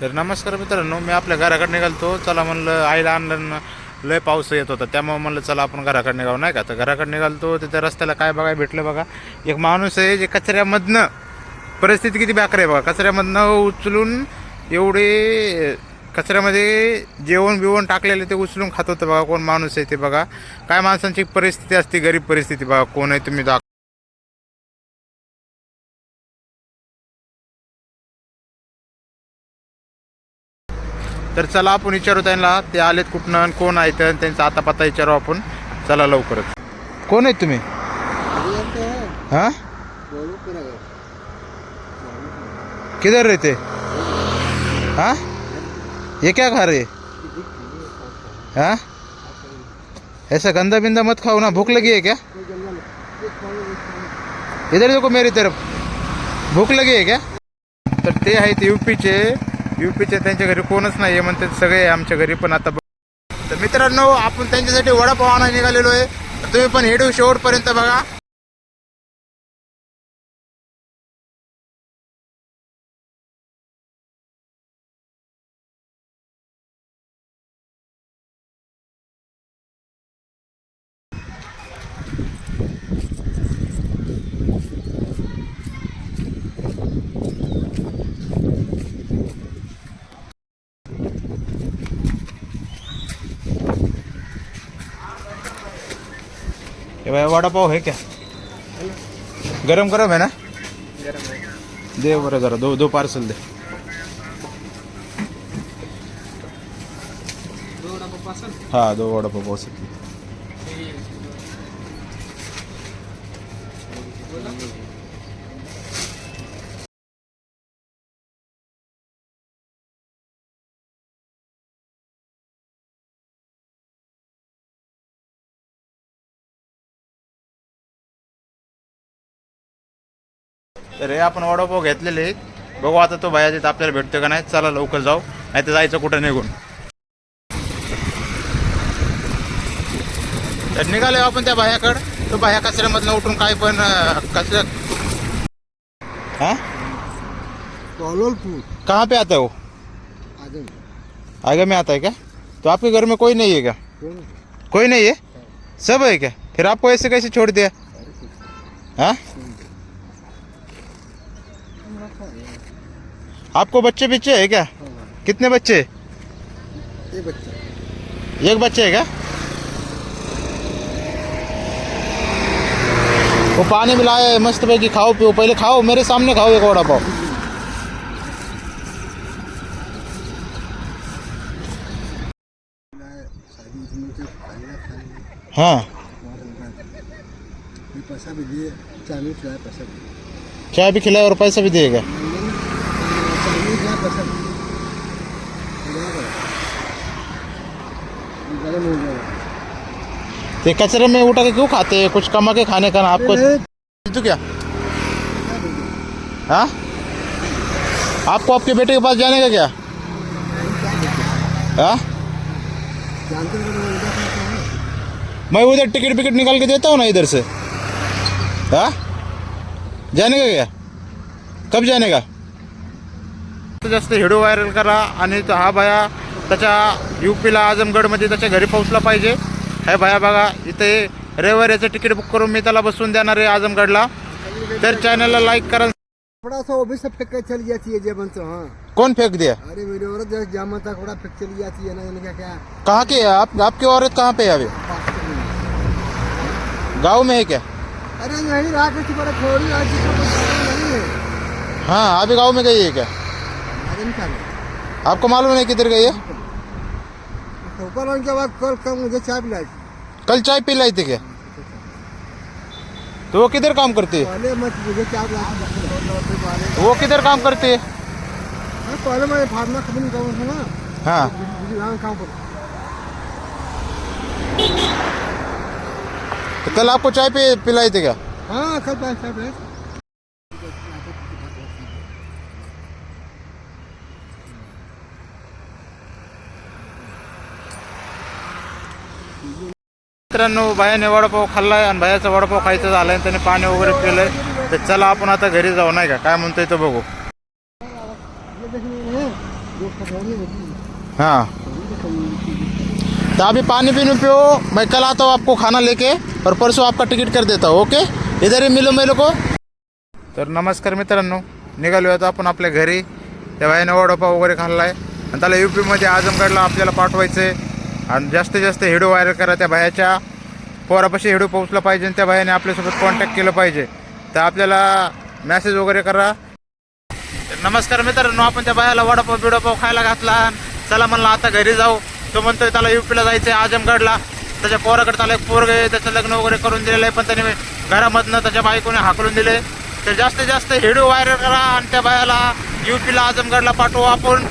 तर नमस्कार मित्रांनो मी आपल्या घराकडे निघालतो. चला म्हणलं आईला आणलं लय पाऊस येत होता. त्यामुळे म्हणलं चला आपण घराकडे निघावं नाही का? तर घराकडे निघालतो. तिथे रस्त्याला काय बघाय भेटलं बघा. एक माणूस आहे जे कचऱ्यामधनं परिस्थिती किती बॅकर आहे बघा. कचऱ्यामधनं उचलून एवढे कचऱ्यामध्ये जेवण बिवण टाकलेले ते उचलून खात होतं बघा. कोण माणूस आहे ते बघा. काय माणसांची परिस्थिती असते गरीब परिस्थिती बघा. कोण आहे तुम्ही दाख तर चला आपण विचारू त्यांना ते आलेत कुठनं आणि कोण आहेत तर त्यांचा आता पत्ता विचारू आपण. चला लवकरच. कोण आहेत तुम्ही? हाँ? किधर रहते हाँ? ये क्या खा रहे हाँ? ऐसा गंदा बिंदा मत खाओ ना भूख लगी है क्या? इधर देखो मेरी तरफ। भूक लगी आहे क्या? तर ते आहेत युपीचे युपीचे त्यांच्या घरी कोणच नाही आहे म्हणतात सगळे आमच्या घरी पण आता तर मित्रांनो आपण त्यांच्यासाठी वडापाव आणायला निघालेलो आहे. तुम्ही पण हेडू शेवटपर्यंत बघा. ये भाई वडापाव है क्या? गरम गरम है ना। दे बोरा जरा, दो दो पार्सल दे। हाँ दो वडापाव पार्सल तर हे आपण वडापाव घेतलेले आहेत. बघू आता तो भया तिथं आपल्याला भेटतो का नाही. चला लवकर जाऊ. नाही तर जायचं कुठं निघून. तर निघाले आपण त्या बाह्याकडं तो बाह्या कचऱ्यामधनं उठून काय पण कचरा हाँ? कहाँ पे आता है आगे में आता है क्या? तो आपके घर में कोई नहीं है क्या? कोई नहीं. है? सब है क्या? फिर आपको ऐसे कैसे छोड़ दिया? हाँ? आपको बच्चे बिच्चे है क्या? कितने बच्चे? ये बच्चा। एक बच्चे है क्या? वो पानी मिलाया है मस्त पैकी खाओ पियो। पहले खाओ मेरे सामने खाओ एक वड़ा खाया खाया हाँ। पैसा भी दिए चालीस हज़ार पैसा दिए। चाय भी खिलाए और पैसा भी देगा? ते कचरे में उठा के क्यों खाते हैं? कुछ कमा के खाने का ना आपको तू क्या? हाँ? आपको आपके बेटे के पास जाने का क्या? है? मैं उधर टिकट विकेट निकाल के देता हूँ ना इधर से। हाँ? जाने का क्या? कब जाने का जास्त व्हिडिओ व्हायरल करा आणि तो हा बाया त्याच्या युपीला आजमगडमध्ये त्याच्या घरी पोहोचला पाहिजे. हे बाया बघा इथे रविवारीचं तिकीट बुक करून मी त्याला बसवून देणार आहे आजमगडला. तर चॅनलला लाईक करा. कपड़ा सा वो भी सब फेंक के चली जाती है जब तो हाँ. कौन फेंक दिया? अरे मेरी औरत जो जामा था कपड़ा फेंक चली जाती है ना जाने क्या क्या कहाँ की है आप? आपकी औरत कहाँ पे है अभी। गाँव में है क्या? अरे यही बड़ा थोड़ी आज नहीं है। हाँ अभी गाँव में गई है क्या? आपको मालूम नहीं किधर गई है? के बाद कल कल मुझे चाय पिलाई थी। कल चाय पी लाई थी क्या? तो वो किधर काम करती है? पहले मत मुझे पिलाई वो किधर काम करती है? हाँ, पहले मैं फार्मा कंपनी था ना। हाँ। काम करता कल आपको चाय पी पिलाई थी क्या? हाँ कल चाय पिलाई मित्रांनो बायाने वडापाव खाल्लाय आणि बायाचा वडापाव खायचं झालाय आणि त्याने पाणी वगैरे पिलंय. तर चला आपण आता घरी जाऊ नाही का? काय म्हणतोय तो बघू. है. तो अभी पानी पीने पियो मैं कल आता हूँ आपको खाना लेके और परसों आपका तिकीट कर देता हूँ ओके? इधर ही मिलो मेरे को। तर नमस्कार मित्रांनो निघालो आता आपण आपल्या घरी. त्या भाईने वडापाव वगैरे खाल्ला आहे आणि त्याला यू पीमध्ये आजमगडला आपल्याला पाठवायचं आहे आणि जास्तीत जास्त हिडू व्हायरल करा त्या बायाच्या. पोरापाशी हिडू पोहोचला पाहिजे आणि त्या भायाने आपल्यासोबत कॉन्टॅक्ट केलं पाहिजे. तर आपल्याला मॅसेज वगैरे करा. नमस्कार मित्रांनो आपण त्या बायाला वडापाव बिडापाव खायला घातला. चला म्हणलं आता घरी जाऊ. तो म्हणतोय त्याला युपीला जायचं आहे आजमगडला. त्याच्या पोराकडे त्याला एक पोरग त्याचं लग्न वगैरे करून दिलेलं आहे पण त्याने घरामधनं त्याच्या बायकोने हाकलून दिले. तर जास्तीत जास्त व्हिडिओ व्हायरल करा आणि त्या बायाला युपीला आजमगडला पाठवू आपण